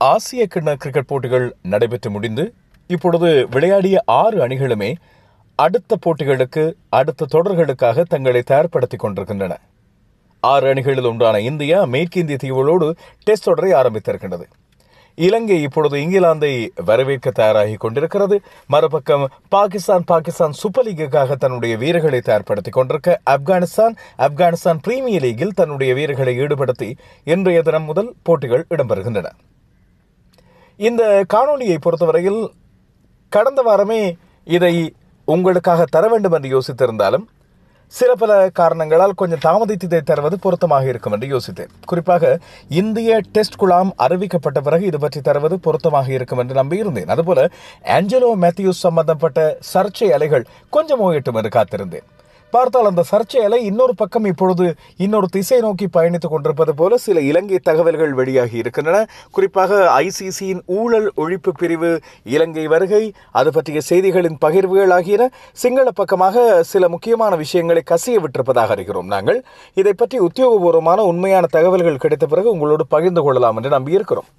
ஆசிய கிண்ண கிரிக்கெட் போட்டிகள் நடைபெற்று முடிந்து இப்பொழுது விளையாடிய ஆறு அணிகளுமே அடுத்த போட்டிகளுக்கு அடுத்த தொடர்களுக்காக தங்களை தயார்படுத்திக் கொண்டிருக்கின்றன. ஆறு அணிகளில் ஒன்றான இந்தியா மேற்கிந்திய தீவுகளோடு டெஸ்ட் தொடரை ஆரம்பித்திருக்கின்றது. இலங்கை இப்பொழுது இங்கிலாந்தை வரவேற்க தயாராகி கொண்டிருக்கிறது. மறுபக்கம் பாகிஸ்தான் பாகிஸ்தான் சூப்பர் லீக்குக்காக தன்னுடைய வீரர்களை தயார்படுத்திக் கொண்டிருக்க ஆப்கானிஸ்தான் ஆப்கானிஸ்தான் பிரீமியர் லீகில் தன்னுடைய வீரர்களை ஈடுபடுத்தி இன்றைய தினம் முதல் போட்டிகள் இடம்பெறுகின்றன. இந்த காணொலியை பொறுத்தவரையில் கடந்த வாரமே இதை உங்களுக்காக தர வேண்டும் என்று யோசித்திருந்தாலும் சில பல காரணங்களால் கொஞ்சம் தாமதித்து இதை தருவது பொருத்தமாக இருக்கும் என்று யோசித்தேன். குறிப்பாக இந்திய டெஸ்ட் குழாம் அறிவிக்கப்பட்ட பிறகு இது பற்றி தருவது பொருத்தமாக இருக்கும் என்று நம்பியிருந்தேன் அதுபோல ஆஞ்சலோ மேத்யூஸ் சம்பந்தப்பட்ட சர்ச்சை அலைகள் கொஞ்சம் ஓயட்டும் என்று காத்திருந்தேன். பார்த்தால் அந்த சர்ச்சையலை இன்னொரு பக்கம் இப்பொழுது இன்னொரு திசை நோக்கி பயணித்துக் கொண்டிருப்பது போல சில இலங்கை தகவல்கள் வெளியாகி இருக்கின்றன. குறிப்பாக ஐசிசியின் ஊழல் ஒழிப்பு பிரிவு இலங்கை வருகை அது பற்றிய செய்திகளின் பகிர்வுகள் ஆகியன சிங்கள பக்கமாக சில முக்கியமான விஷயங்களை கசிய விட்டிருப்பதாக அறிகிறோம் நாங்கள். இதை பற்றி உத்தியோகபூர்வமான உண்மையான தகவல்கள் கிடைத்த பிறகு உங்களோடு பகிர்ந்து கொள்ளலாம் என்று நம்பியிருக்கிறோம்.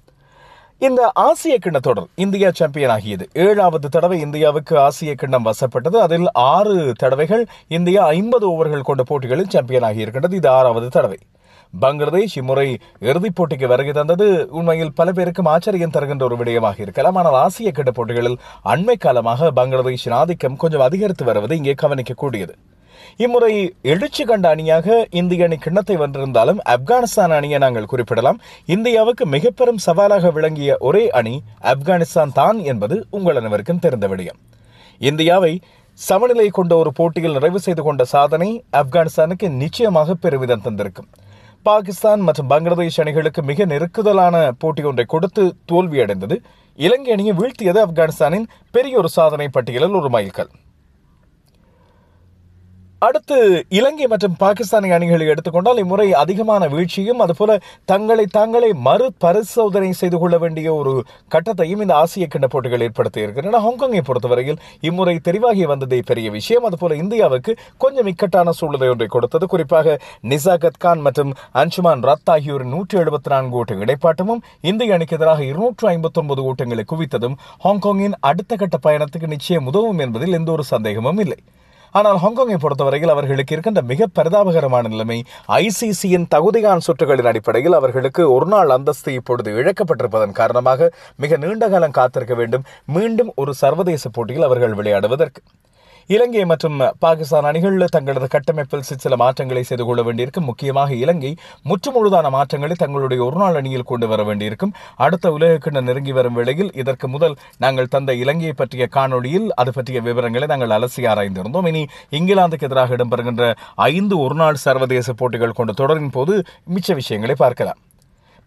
இந்த ஆசிய கிண்ண தொடர் இந்தியா சாம்பியன் ஆகியது. ஏழாவது தடவை இந்தியாவுக்கு ஆசிய கிண்ணம் வசப்பட்டது. அதில் ஆறு தடவைகள் இந்தியா ஐம்பது ஓவர்கள் கொண்ட போட்டிகளில் சாம்பியன் ஆகியிருக்கின்றது. இது ஆறாவது தடவை. பங்களாதேஷ் இம்முறை இறுதிப் போட்டிக்கு வருகை தந்தது. உண்மையில் பல பேருக்கும் ஆச்சரியம் தருகின்ற ஒரு விடயமாக இருக்கலாம். ஆனால் ஆசிய கிட்ட போட்டிகளில் அண்மை காலமாக பங்களாதேஷின் ஆதிக்கம் கொஞ்சம் அதிகரித்து வருவது இங்கே கவனிக்கக்கூடியது. இம்முறை எழுச்சி கண்ட அணியாக இந்திய அணி கிண்ணத்தை வென்றிருந்தாலும் ஆப்கானிஸ்தான் அணியை நாங்கள் குறிப்பிடலாம். இந்தியாவுக்கு மிக பெரும் சவாலாக விளங்கிய ஒரே அணி ஆப்கானிஸ்தான் தான் என்பது உங்கள் அனைவருக்கும் தெரிந்த விடயம். இந்தியாவை சமநிலை கொண்ட ஒரு போட்டியில் நிறைவு செய்து கொண்ட சாதனை ஆப்கானிஸ்தானுக்கு நிச்சயமாக பெருமிதம் தந்திருக்கும். பாகிஸ்தான் மற்றும் பங்களாதேஷ் அணிகளுக்கு மிக நெருக்குதலான போட்டி ஒன்றை கொடுத்து தோல்வியடைந்தது. இலங்கை அணியை வீழ்த்தியது ஆப்கானிஸ்தானின் பெரிய ஒரு சாதனை பட்டியலில் ஒரு மைல்கல். அடுத்து இலங்கை மற்றும் பாகிஸ்தானி அணிகளை எடுத்துக்கொண்டால் இம்முறை அதிகமான வீழ்ச்சியும் அதுபோல தங்களை தாங்களே மறு பரிசோதனை செய்து கொள்ள வேண்டிய ஒரு கட்டத்தையும் இந்த ஆசிய கிண்ண போட்டிகள் ஏற்படுத்தி இருக்கின்றன. ஹாங்காங்கை பொறுத்தவரையில் இம்முறை தெரிவாகி வந்ததே பெரிய விஷயம். அதுபோல இந்தியாவுக்கு கொஞ்சம் இக்கட்டான சூழ்நிலை ஒன்றை கொடுத்தது. குறிப்பாக நிசாகத் கான் மற்றும் அன்சுமான் ரத் ஆகியோரின் நூற்றி எழுபத்தி நான்கு ஓட்ட இடைப்பாட்டமும் இந்திய அணிக்கு எதிராக இருநூற்று ஐம்பத்தி ஒன்பது ஓட்டங்களை குவித்ததும் ஹாங்காங்கின் அடுத்த கட்ட பயணத்துக்கு நிச்சயம் உதவும் என்பதில் எந்த ஒரு சந்தேகமும் இல்லை. ஆனால் ஹாங்காங்கை பொறுத்தவரையில் அவர்களுக்கு இருக்கின்ற மிக பரிதாபகரமான நிலைமை ஐசிசியின் தகுதிகான் சுற்றுகளின் அடிப்படையில் அவர்களுக்கு ஒரு நாள் அந்தஸ்து இப்பொழுது இழக்கப்பட்டிருப்பதன் காரணமாக மிக நீண்ட காலம் காத்திருக்க வேண்டும். மீண்டும் ஒரு சர்வதேச போட்டியில் அவர்கள் விளையாடுவதற்கு. இலங்கை மற்றும் பாகிஸ்தான் அணிகள் தங்களது கட்டமைப்பில் சில மாற்றங்களை செய்து கொள்ள வேண்டியிருக்கும். முக்கியமாக இலங்கை முற்றுமுழுதான மாற்றங்களை தங்களுடைய ஒருநாள் அணியில் கொண்டு வர வேண்டியிருக்கும். அடுத்த உலகக்கிண்ண நெருங்கி வரும் வேளையில் இதற்கு முதல் நாங்கள் தந்த இலங்கையை பற்றிய காணொளியில் அது பற்றிய விவரங்களை நாங்கள் அலசி ஆராய்ந்திருந்தோம். இனி இங்கிலாந்துக்கு எதிராக இடம்பெறுகின்ற ஐந்து ஒருநாள் சர்வதேச போட்டிகள் கொண்ட தொடரின் போது மிச்ச விஷயங்களை பார்க்கலாம்.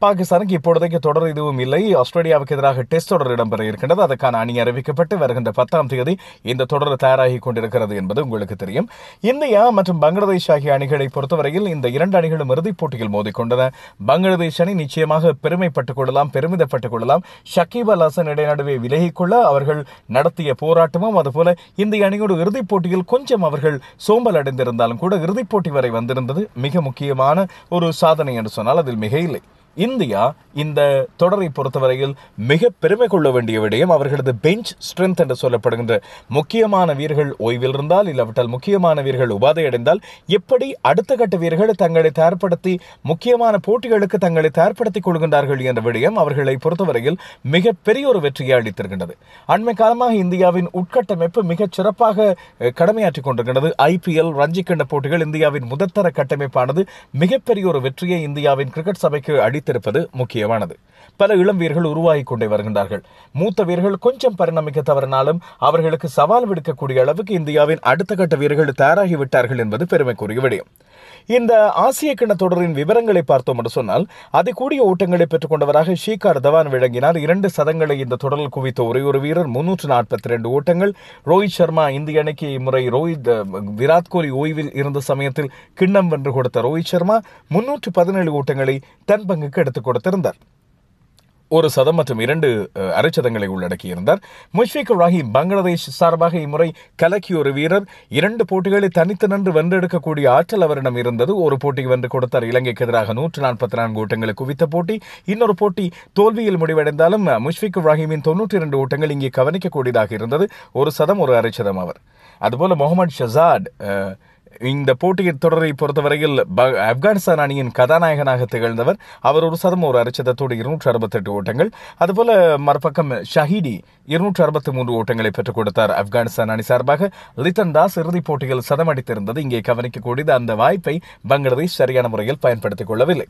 பாகிஸ்தானுக்கு இப்பொழுதைக்கு தொடர் எதுவும் இல்லை. ஆஸ்திரேலியாவுக்கு எதிராக டெஸ்ட் தொடர் இடம்பெற இருக்கின்றது. அதற்கான அணி அறிவிக்கப்பட்டு வருகின்ற பத்தாம் தேதி இந்த தொடர் தயாராகி கொண்டிருக்கிறது என்பது உங்களுக்கு தெரியும். இந்தியா மற்றும் பங்களாதேஷ் ஆகிய அணிகளை பொறுத்தவரையில் இந்த இரண்டு அணிகளும் இறுதிப் போட்டியில் மோதிக்கொண்டன. பங்களாதேஷ் அணி நிச்சயமாக பெருமைப்பட்டுக் கொள்ளலாம் பெருமிதப்பட்டுக் கொள்ளலாம். ஷக்கீப் அல் ஹசன் இடைநடுவே விலகிக்கொள்ள அவர்கள் நடத்திய போராட்டமும் அதுபோல இந்திய அணியோடு இறுதிப் போட்டியில் கொஞ்சம் அவர்கள் சோம்பல் அடைந்திருந்தாலும் கூட இறுதிப் போட்டி வரை வந்திருந்தது மிக முக்கியமான ஒரு சாதனை என்று சொன்னால் அதில் மிக இல்லை இந்தியா இந்த தொடரை பொறுத்தவரையில் மிக பெருமை கொள்ள வேண்டிய விடயம் அவர்களது பெஞ்ச் ஸ்ட்ரென்த் என்று சொல்லப்படுகின்ற முக்கியமான வீரர்கள் ஓய்வில் இருந்தால் இல்லாவிட்டால் முக்கியமான வீரர்கள் உபாதை அடைந்தால் எப்படி அடுத்த கட்ட வீரர்கள் தங்களை தயார்படுத்தி முக்கியமான போட்டிகளுக்கு தங்களை தயார்படுத்திக் கொள்கின்றார்கள் என்ற விடயம் அவர்களை பொறுத்தவரையில் மிக பெரிய ஒரு வெற்றியை அளித்திருக்கின்றது. அண்மை காலமாக இந்தியாவின் உட்கட்டமைப்பு மிகச் சிறப்பாக கடமையாற்றிக் கொண்டிருக்கின்றது. ஐபிஎல் ரஞ்சிக்கண்ட போட்டிகள் இந்தியாவின் முதற்தர கட்டமைப்பானது மிகப்பெரிய ஒரு வெற்றியை இந்தியாவின் கிரிக்கெட் சபைக்கு அடி அடித்திருப்பது முக்கியமானது. பல இளம் வீரர்கள் உருவாகி கொண்டே வருகின்றார்கள். மூத்த வீரர்கள் கொஞ்சம் பரிணமிக்க தவறினாலும் அவர்களுக்கு சவால் விடுக்கக்கூடிய அளவுக்கு இந்தியாவின் அடுத்த கட்ட வீரர்கள் தயாராகி விட்டார்கள் என்பது பெருமைக்குரிய விடயம். இந்த ஆசிய கிண தொடரின் விவரங்களை பார்த்தோம் என்று சொன்னால் அதை கூடிய ஓட்டங்களை பெற்றுக் கொண்டவராக ஷீகார் தவான் விளங்கினார். இரண்டு சதங்களை இந்த தொடரில் குவித்த ஒரே ஒரு வீரர் முன்னூற்று நாற்பத்தி ரெண்டு ஓட்டங்கள் ரோஹித் சர்மா இந்திய அணிக்கு இம்முறை ரோஹித் விராட் கோலி ஓய்வில் இருந்த சமயத்தில் கிண்ணம் வென்று கொடுத்த ரோஹித் சர்மா முன்னூற்று பதினேழு ஓட்டங்களை தன் பங்குக்கு எடுத்துக் கொடுத்திருந்தார். ஒரு சதம் மற்றும் இரண்டு அரைச்சதங்களை உள்ளடக்கியிருந்தார். முஷ்ஃபிக் ரஹீம் பங்களாதேஷ் சார்பாக இம்முறை கலக்கிய ஒரு வீரர். இரண்டு போட்டிகளை தனித்து நின்று வென்றெடுக்கக்கூடிய ஆற்றல் அவரிடம் இருந்தது. ஒரு போட்டி வென்று கொடுத்தார் இலங்கைக்கு எதிராக நூற்று நாற்பத்தி நான்கு ஓட்டங்களை குவித்த போட்டி. இன்னொரு போட்டி தோல்வியில் முடிவடைந்தாலும் அஹ், முஷ்ஃபிக் ரஹீமின் தொன்னூற்றி இரண்டு ஓட்டங்கள் இங்கே கவனிக்கக்கூடியதாக இருந்தது. ஒரு சதம் ஒரு அரைச்சதம் அவர். அதுபோல முகமது ஷசாட் இந்த போட்டியின் தொடரை பொறுத்தவரையில் ஆப்கானிஸ்தான் அணியின் கதாநாயகனாக திகழ்ந்தவர். அவர் ஒரு சதம் ஒரு அரைச்சதத்தோடு இருநூற்று அறுபத்தெட்டு ஓட்டங்கள். அதுபோல மறுபக்கம் ஷஹீடி இருநூற்று அறுபத்தி மூன்று ஓட்டங்களை பெற்றுக் கொடுத்தார் ஆப்கானிஸ்தான் அணி சார்பாக. லித்தன் தாஸ் இறுதிப் போட்டியில் சதம் அடித்திருந்தது. இங்கே கவனிக்கக்கூடியது அந்த வாய்ப்பை பங்களாதேஷ் சரியான முறையில் பயன்படுத்திக் கொள்ளவில்லை.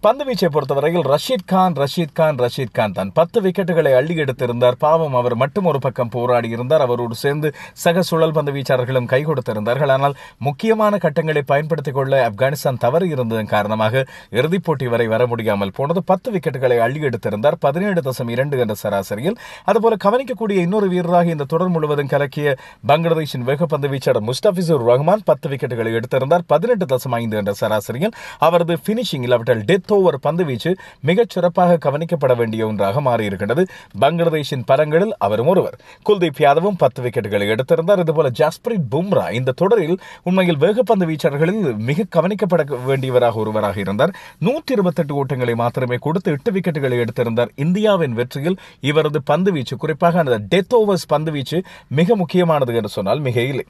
பந்து வீச்சை பொறுத்தவரையில் ரஷீத் கான் ரஷீத் கான் ரஷீத் கான் தான். பத்து விக்கெட்டுகளை அள்ளி எடுத்திருந்தார். பாவம் அவர் மட்டும் ஒரு பக்கம் போராடி இருந்தார். அவரோடு சேர்ந்து சக சுழல் பந்து வீச்சாளர்களும் கை கொடுத்திருந்தார்கள். ஆனால் முக்கியமான கட்டங்களை பயன்படுத்திக் கொள்ள ஆப்கானிஸ்தான் தவறு இருந்ததன் காரணமாக இறுதிப் போட்டி வரை வர முடியாமல் போனது. பத்து விக்கெட்டுகளை அள்ளி எடுத்திருந்தார். பதினேழு தசம் இரண்டு என்ற சராசரியில். அதுபோல கவனிக்கக்கூடிய இன்னொரு வீரராக இந்த தொடர் முழுவதும் கலக்கிய பங்களாதேஷின் வேகப்பந்து வீச்சாளர் முஸ்டாபிசுர் ரஹ்மான் பத்து விக்கெட்டுகளை எடுத்திருந்தார். பதினெட்டு தசம் ஐந்து என்ற சராசரியில். அவரது பினிஷிங் இல்லாவிட்டால் டெத் ஓவர் பந்து வீச்சு மிகச் சிறப்பாக கவனிக்கப்பட வேண்டிய ஒன்றாக மாறியிருக்கின்றது. பங்களாதேஷின் பரங்களில் அவரும் ஒருவர். குல்தீப் யாதவும் பத்து விக்கெட்டுகளை எடுத்திருந்தார். இதுபோல ஜாஸ்பிரிட் பும்ரா இந்த தொடரில் உண்மையில் வேகப்பந்து வீச்சாளர்களில் மிக கவனிக்கப்பட வேண்டியவராக ஒருவராக இருந்தார். நூற்றி இருபத்தெட்டு ஓட்டங்களை மாத்திரமே கொடுத்து எட்டு விக்கெட்டுகளை எடுத்திருந்தார். இந்தியாவின் வெற்றியில் இவரது பந்து வீச்சு குறிப்பாக அந்த டெத் ஓவர்ஸ் பந்து வீச்சு மிக முக்கியமானது என்று சொன்னால் மிக இல்லை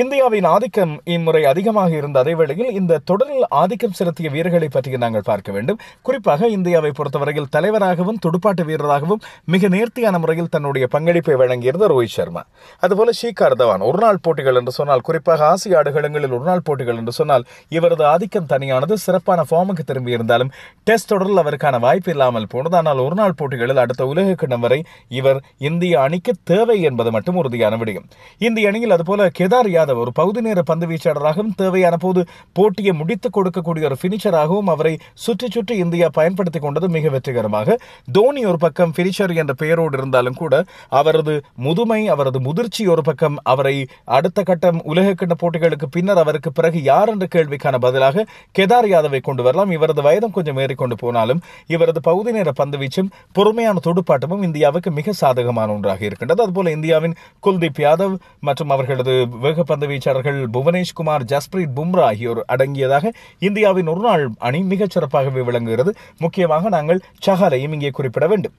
இந்தியாவின் ஆதிக்கம் இம்முறை அதிகமாக இருந்த அதே வேளையில் இந்த தொடரில் ஆதிக்கம் செலுத்திய வீரர்களை பற்றி நாங்கள் பார்க்க வேண்டும். குறிப்பாக இந்தியாவை பொறுத்தவரையில் தலைவராகவும் துடுப்பாட்ட வீரராகவும் மிக நேர்த்தியான முறையில் தன்னுடைய பங்களிப்பை வழங்கியிருந்த ரோஹித் சர்மா. அதுபோல ஷீகார் தவான் ஒருநாள் போட்டிகள் என்று சொன்னால் குறிப்பாக ஆசிய ஆடுகளங்களில் ஒருநாள் போட்டிகள் என்று சொன்னால் இவரது ஆதிக்கம் தனியானது சிறப்பான ஃபார்முக்கு திரும்பி இருந்தாலும் டெஸ்ட் தொடரில் அவருக்கான வாய்ப்பு இல்லாமல் போனது. ஆனால் ஒருநாள் போட்டிகளில் அடுத்த உலக கிண்ணம் வரை இவர் இந்திய அணிக்கு தேவை என்பது மட்டும் உறுதியான விடயம். இந்திய அணியில் அதுபோல கேதார் யாதவ் ஒரு பகுதி நேர பந்து வீச்சாளராகவும் தேவையான போது போட்டியை முடித்துக் கொடுக்கக்கூடிய ஒரு பினிஷராகவும் அவரை சுற்றி சுற்றி இந்தியா பயன்படுத்தி கொண்டது மிக வெற்றிகரமாக. தோனி ஒரு பக்கம் பினிஷர் என்ற பெயரோடு இருந்தாலும் கூட அவரது முதுமை அவரது முதிர்ச்சி ஒரு பக்கம் அவரை அடுத்த கட்டம் உலக கிண்ண போட்டிகளுக்கு பின்னர் அவருக்கு பிறகு யார் என்ற கேள்விக்கான பதிலாக கேதார் யாதவை கொண்டு வரலாம். இவரது வயதும் கொஞ்சம் ஏறிக்கொண்டு போனாலும் இவரது பகுதி நேர பந்து வீச்சும் பொறுமையான துடுப்பாட்டமும் இந்தியாவுக்கு மிக சாதகமான ஒன்றாக இருக்கின்றது. அதுபோல இந்தியாவின் குல்தீப் யாதவ் மற்றும் அவர்களது வேகப்பந்து வீச்சாளர்கள் புவனேஷ்குமார் ஜஸ்பிரீத் பும்ரா ஆகியோர் அடங்கியதாக இந்தியாவின் ஒருநாள் அணி மிகச் சிறப்பாகவே விளங்குகிறது. முக்கியமாக நாங்கள் சஹாலையும் இங்கே குறிப்பிட வேண்டும்.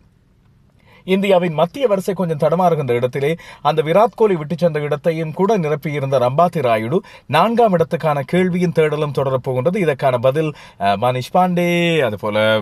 இந்தியாவின் மத்திய வரிசை கொஞ்சம் தடமாறுகின்ற இடத்திலே அந்த விராட் கோலி விட்டு சென்ற இடத்தையும் கூட நிரப்பியிருந்த ரம்பாத்தி ராயுடு நான்காம் இடத்துக்கான கேள்வியின் தேடலும் தொடரப்போகின்றது. இதற்கான பதில் மனிஷ் பாண்டே அதுபோல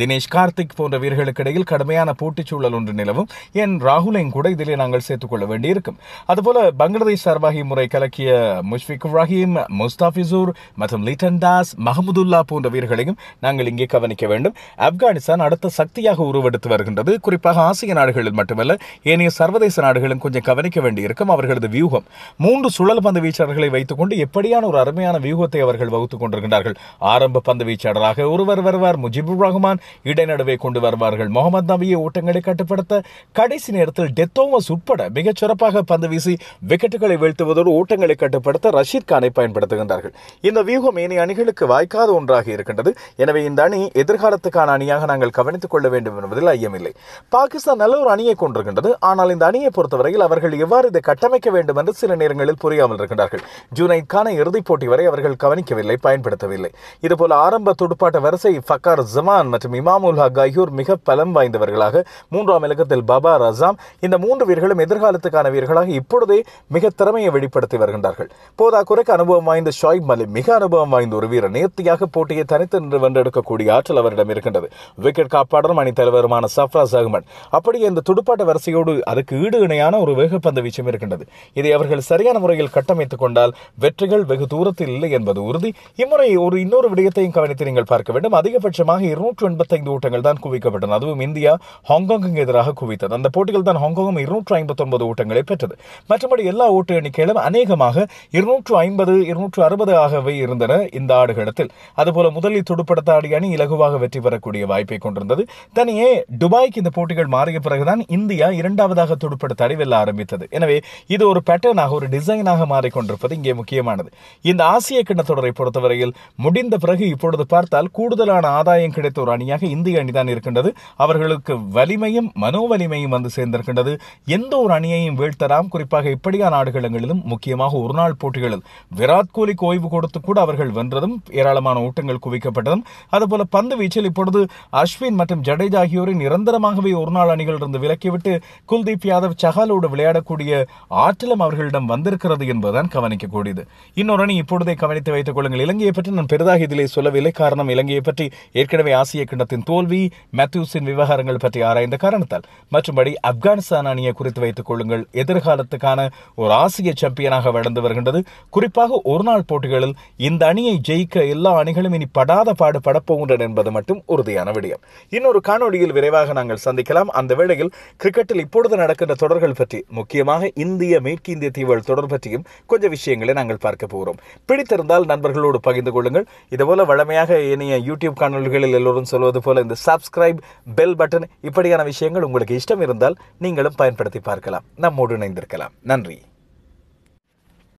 தினேஷ் கார்த்திக் போன்ற வீரர்களுக்கு இடையில் கடுமையான போட்டிச் சூழல் ஒன்று நிலவும். என் ராகுலையும் கூட இதிலே நாங்கள் சேர்த்துக் கொள்ள வேண்டியிருக்கும். அதுபோல பங்களாதேஷ் சார்பாக முறை கலக்கிய முஷ்பிக் ரஹீம் முஸ்தாபிசூர் மற்றும் லிட்டன் தாஸ் மஹமுதுல்லா போன்ற வீரர்களையும் நாங்கள் இங்கே கவனிக்க வேண்டும். ஆப்கானிஸ்தான் அடுத்த சக்தியாக உருவெடுத்து வருகின்றது. குறிப்பாக ஆசிய நாடுகளில் மட்டுமல்ல ஏனைய சர்வதேச நாடுகளும் கொஞ்சம் கவனிக்க வேண்டியிருக்கும் அவர்களது வியூகம். மூன்று சுழல் பந்து வீச்சாளர்களை வைத்துக்கொண்டு எப்படியான ஒரு அருமையான வியூகத்தை அவர்கள் வகுத்துக் கொண்டிருக்கின்றார்கள். ஆரம்ப பந்து வீச்சாளராக ஒருவர் வருவார் முஜிபுர் ரஹ்மான். இடைநடுவே கொண்டு வருவார்கள் முகமது நபியை ஓட்டங்களை கட்டுப்படுத்த. கடைசி நேரத்தில் டெத்தோமஸ் உட்பட மிகச் சிறப்பாக பந்து வீசி விக்கெட்டுகளை வீழ்த்துவதோடு ஓட்டங்களை கட்டுப்படுத்த ரஷீத் கானை பயன்படுத்துகின்றார்கள். இந்த வியூகம் ஏனைய அணிகளுக்கு வாய்க்காத ஒன்றாக இருக்கின்றது. எனவே இந்த அணி எதிர்காலத்துக்கான அணியாக நாங்கள் கவனித்துக் கொள்ள வேண்டும் என்பதில் ஐயமில்லை. பாகிஸ்தான் நல்ல ஒரு அணியை கொண்டிருக்கின்றது. ஆனால் இந்த அணியை பொறுத்தவரையில் அவர்கள் எவ்வாறு இதை கட்டமைக்க வேண்டும் என்று சில நேரங்களில் புரியாமல் இருக்கின்றார்கள். ஜூனைக்கான இறுதிப் போட்டி வரை அவர்கள் கவனிக்கவில்லை பயன்படுத்தவில்லை. இதுபோல ஆரம்ப துடுப்பாட்ட வரிசை ஃபக்கார் ஜமான் மற்றும் இமாமுல் ஹக் ஆகியோர் மிக பலம் வாய்ந்தவர்களாக மூன்றாம் இலக்கத்தில் பாபா ரசாம் இந்த மூன்று வீரர்களும் எதிர்காலத்துக்கான வீரர்களாக இப்பொழுதே மிக திறமையை வெளிப்படுத்தி வருகின்றார்கள். போதாக்குறைக்கு அனுபவம் வாய்ந்த ஷாயிப் மலி மிக அனுபவம் வாய்ந்த ஒரு வீரர். நேர்த்தியாக போட்டியை தனித்து நின்று வென்றெடுக்கக்கூடிய ஆற்றல் அவரிடம் இருக்கின்றது. விக்கெட் காப்பாளரும் அணி தலைவருமான சஃப்ராஸ் அகமது அப்படியே இந்த துடுப்பாட்ட வரிசையோடு அதுக்கு ஈடு இணையான ஒரு வேகப்பந்து வீச்சும் இருக்கின்றது. இதை அவர்கள் சரியான முறையில் கட்டமைத்துக் கொண்டால் வெற்றிகள் வெகு தூரத்தில் இல்லை என்பது உறுதி. இம்முறை ஒரு இன்னொரு விடயத்தையும் கவனித்து நீங்கள் பார்க்க வேண்டும். அதிகபட்சமாக இருநூற்று எண்பத்தைந்து ஓட்டங்கள் தான் குவிக்கப்பட்டன. அதுவும் இந்தியா ஹாங்காங்குக்கு எதிராக குவித்தது. அந்த போட்டிகள் தான் ஹாங்காங்கும் இருநூற்று ஐம்பத்தி ஒன்பது ஓட்டங்களை பெற்றது. மற்றபடி எல்லா ஓட்டு எண்ணிக்கையிலும் அநேகமாக இருநூற்று ஐம்பது இருநூற்று அறுபது ஆகவே இருந்தன இந்த ஆடுகளத்தில். அதுபோல முதலில் துடுப்படுத்த ஆடிய அணி இலகுவாக வெற்றி பெறக்கூடிய வாய்ப்பை கொண்டிருந்தது. தனியே துபாய்க்கு இந்த போட்டி போட்டிகள் மாறிய பிறகுதான் இந்தியா இரண்டாவதாக துடுப்படுத்த வெல்ல ஆரம்பித்தது. எனவே இது ஒரு பேட்டர்னாக ஒரு டிசைனாக மாறிக்கொண்டிருப்பது இங்கே முக்கியமானது. இந்த ஆசிய கிண்ண தொடரை பொறுத்தவரையில் முடிந்த பிறகு இப்பொழுது பார்த்தால் கூடுதலான ஆதாயம் கிடைத்த ஒரு அணியாக இந்திய அணிதான் இருக்கின்றது. அவர்களுக்கு வலிமையும் மனோவலிமையும் வந்து சேர்ந்திருக்கின்றது. எந்த ஒரு அணியையும் வீழ்த்தலாம். குறிப்பாக இப்படியான ஆடுகளங்களிலும் முக்கியமாக ஒருநாள் போட்டிகளில் விராட் கோலிக்கு ஓய்வு கொடுத்து கூட அவர்கள் வென்றதும் ஏராளமான ஓட்டங்கள் குவிக்கப்பட்டதும். அதுபோல பந்து வீச்சில் இப்பொழுது அஸ்வின் மற்றும் ஜடேஜா ஆகியோரை நிரந்தரமாகவே ஒரு நாள் அணிகளிலிருந்து விலக்கிவிட்டு குல்தீப் யாதவ் சஹாலோடு விளையாடக்கூடிய ஆற்றலும் அவர்களிடம் வந்திருக்கிறது என்பதுதான் கவனிக்கக்கூடியது. இன்னொரு அணி இப்பொழுதே கவனித்து வைத்துக் கொள்ளுங்கள். இலங்கையை பற்றி நான் பெரிதாக இதிலே சொல்லவில்லை. காரணம் இலங்கையை பற்றி ஏற்கனவே ஆசிய கிண்ணத்தின் தோல்வி மேத்யூஸின் விவகாரங்கள் பற்றி ஆராய்ந்த காரணத்தால். மற்றும்படி ஆப்கானிஸ்தான் அணியை குறித்து வைத்துக் கொள்ளுங்கள். எதிர்காலத்துக்கான ஒரு ஆசிய சாம்பியனாக வளர்ந்து வருகின்றது. குறிப்பாக ஒரு நாள் போட்டிகளில் இந்த அணியை ஜெயிக்க எல்லா அணிகளும் இனி படாத பாடு படப்போகின்றன என்பது மட்டும் உறுதியான விடயம். இன்னொரு காணொலியில் விரைவாக நாங்கள் சந்திக்க சந்திக்கலாம் அந்த வேளையில் கிரிக்கெட்டில் இப்பொழுது நடக்கின்ற தொடர்கள் பற்றி முக்கியமாக இந்திய மேற்கிந்திய தீவுகள் தொடர் பற்றியும் கொஞ்சம் விஷயங்களை நாங்கள் பார்க்க போகிறோம். பிடித்திருந்தால் நண்பர்களோடு பகிர்ந்து கொள்ளுங்கள். இதுபோல வழமையாக இனிய யூடியூப் காணொலிகளில் எல்லோரும் சொல்வது போல இந்த சப்ஸ்கிரைப் பெல் பட்டன் இப்படியான விஷயங்கள் உங்களுக்கு இஷ்டம் இருந்தால் நீங்களும் பயன்படுத்தி பார்க்கலாம். நம்மோடு இணைந்திருக்கலாம். நன்றி.